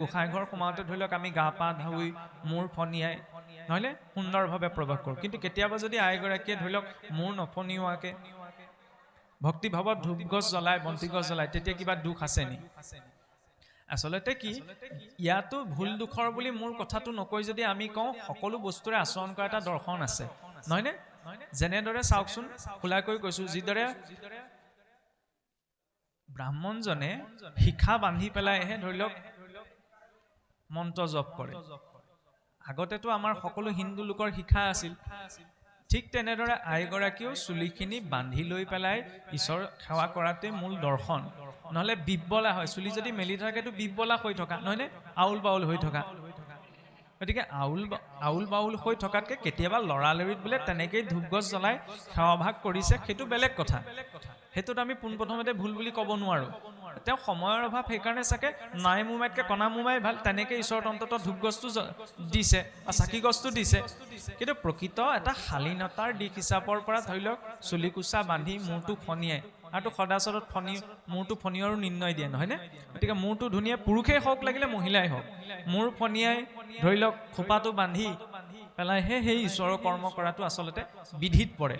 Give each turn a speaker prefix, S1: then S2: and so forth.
S1: গোসাঁইঘৰ সোমাওঁতে ধৰি লওক আমি গা পা ধুই মূৰ ফনিয়াই নহয়নে সুন্দৰভাৱে প্ৰৱেশ কৰোঁ। কিন্তু কেতিয়াবা যদি আইগৰাকীয়ে ধৰি লওক মূৰ নফনিওৱাকৈ ভক্তিভাৱত ধূপ গছ জ্বলাই বন্তি গছ জ্বলাই, তেতিয়া কিবা দুখ আছে নি? আচলতে কি, ইয়াতো ভুল দুখৰ বুলি মোৰ কথাটো নকৈ যদি আমি কওঁ, সকলো বস্তুৰে আচৰণ কৰা এটা দৰ্শন আছে। নহয়নে? যেনেদৰে চাওকচোন, খোলাকৈ কৈছোঁ, যিদৰে ব্ৰাহ্মণজনে শিখা বান্ধি পেলাইহে ধৰি লওক মন্ত্ৰ জপ কৰে। আগতেতো আমাৰ সকলো হিন্দু লোকৰ শিখা আছিল। ঠিক তেনেদৰে আইগৰাকীয়েও চুলিখিনি বান্ধি লৈ পেলাই ঈশ্বৰ সেৱা কৰাটোৱে মূল দৰ্শন। নহ'লে বিব্বলা হয়। চুলি যদি মেলি থাকেতো বিব্বলা হৈ থকা। নহয়নে? আউল বাউল হৈ থকা। গতিকে আউল আউল বাউল হৈ থকাতকৈ কেতিয়াবা লৰালৰিত বোলে তেনেকেই ধূপ গছ জ্বলাই সেৱাভাগ কৰিছে সেইটো বেলেগ কথা। সেইটোত আমি পোনপ্ৰথমতে ভুল বুলি ক'ব নোৱাৰোঁ। তেওঁ সময়ৰ অভাৱ সেইকাৰণে চাগে নাই মোমাইতকৈ কণা মোমাই ভালো, তেনেকৈ ঈশ্বৰৰ অন্তত ধূপ গছটো দিছে বা চাকি গছটো দিছে। কিন্তু প্ৰকৃত এটা শালীনতাৰ দিশ হিচাপৰ পৰা ধৰি লওক, চুলিকোচা বান্ধি মূৰটো ফনিয়াই আৰুতো সদাচলত ফনি মূৰটো ফনিয়ৰো নিৰ্ণয় দিয়ে, নহয়নে? গতিকে মূৰটো ধুনীয়া, পুৰুষেই হওক লাগিলে মহিলাই হওক, মূৰ ফনিয়াই ধৰি লওক খোপাটো বান্ধি পেলাইহে সেই ঈশ্বৰৰ কৰ্ম কৰাটো আচলতে বিধিত পৰে।